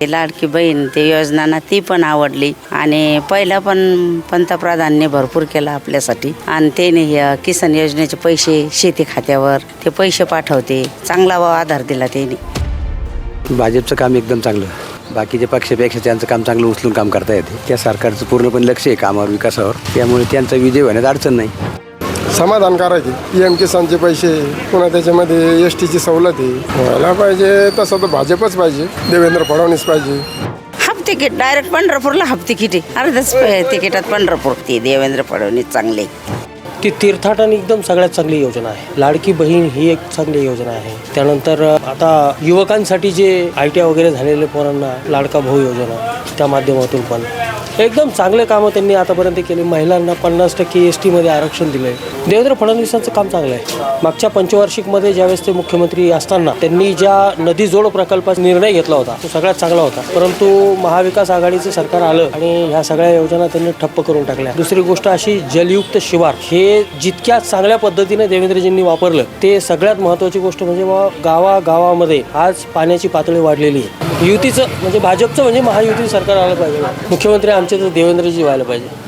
ते लाडकी बहीण ते योजनांना ती पण आवडली. आणि पहिला पण पंतप्रधानने भरपूर केला आपल्यासाठी. आणि त्याने ह्या किसान योजनेचे पैसे शेती खात्यावर ते पैसे पाठवते. चांगला व आधार दिला त्याने. भाजपचं काम एकदम चांगलं. बाकीच्या पक्षापेक्षा त्यांचं काम चांगलं उचलून काम करता येते. त्या सरकारचं पूर्णपणे लक्ष आहे कामावर विकासावर. त्यामुळे त्यांचा विजय होण्यात अडचण नाही. समाधानकारक आहे पी एम किसानचे पैसे पुन्हा त्याच्यामध्ये एस टीची सवलत आहे. व्हायला पाहिजे तसं तर भाजपच पाहिजे देवेंद्र फडणवीस पाहिजे. हाफ तिकीट डायरेक्ट पंढरपूरला हाफ तिकीट आहे. अर्ध्याच प- तिकिटात पंढरपूर ते देवेंद्र फडणवीस चांगले. ती तीर्थाटन एकदम सगळ्यात चांगली योजना आहे. लाडकी बहीण ही एक चांगली योजना आहे. त्यानंतर आता युवकांसाठी जे आय टी आय वगैरे झालेले पोरांना लाडका भाऊ योजना त्या माध्यमातून पण. एकदम चांगले कामं त्यांनी आतापर्यंत केले. महिलांना पन्नास टक्के एस टीमध्ये आरक्षण दिलं आहे देवेंद्र फडणवीसांचं काम चांगलं आहे. मागच्या पंचवार्षिकमध्ये ज्यावेळेस ते मुख्यमंत्री असताना त्यांनी ज्या नदी जोड प्रकल्पाचा निर्णय घेतला होता तो सगळ्यात चांगला होता. परंतु महाविकास आघाडीचं सरकार आलं आणि ह्या सगळ्या योजना त्यांनी ठप्प करून टाकल्या. दुसरी गोष्ट अशी जलयुक्त शिवार हे जितक्या चांगल्या पद्धतीने देवेंद्रजींनी वापरलं ते सगळ्यात महत्त्वाची गोष्ट म्हणजे बा गावागावामध्ये आज पाण्याची पातळी वाढलेली आहे. युतीचं म्हणजे भाजपचं म्हणजे महायुती सरकार आलं पाहिजे. मुख्यमंत्री आमचे तर देवेंद्रजी व्हायला पाहिजे.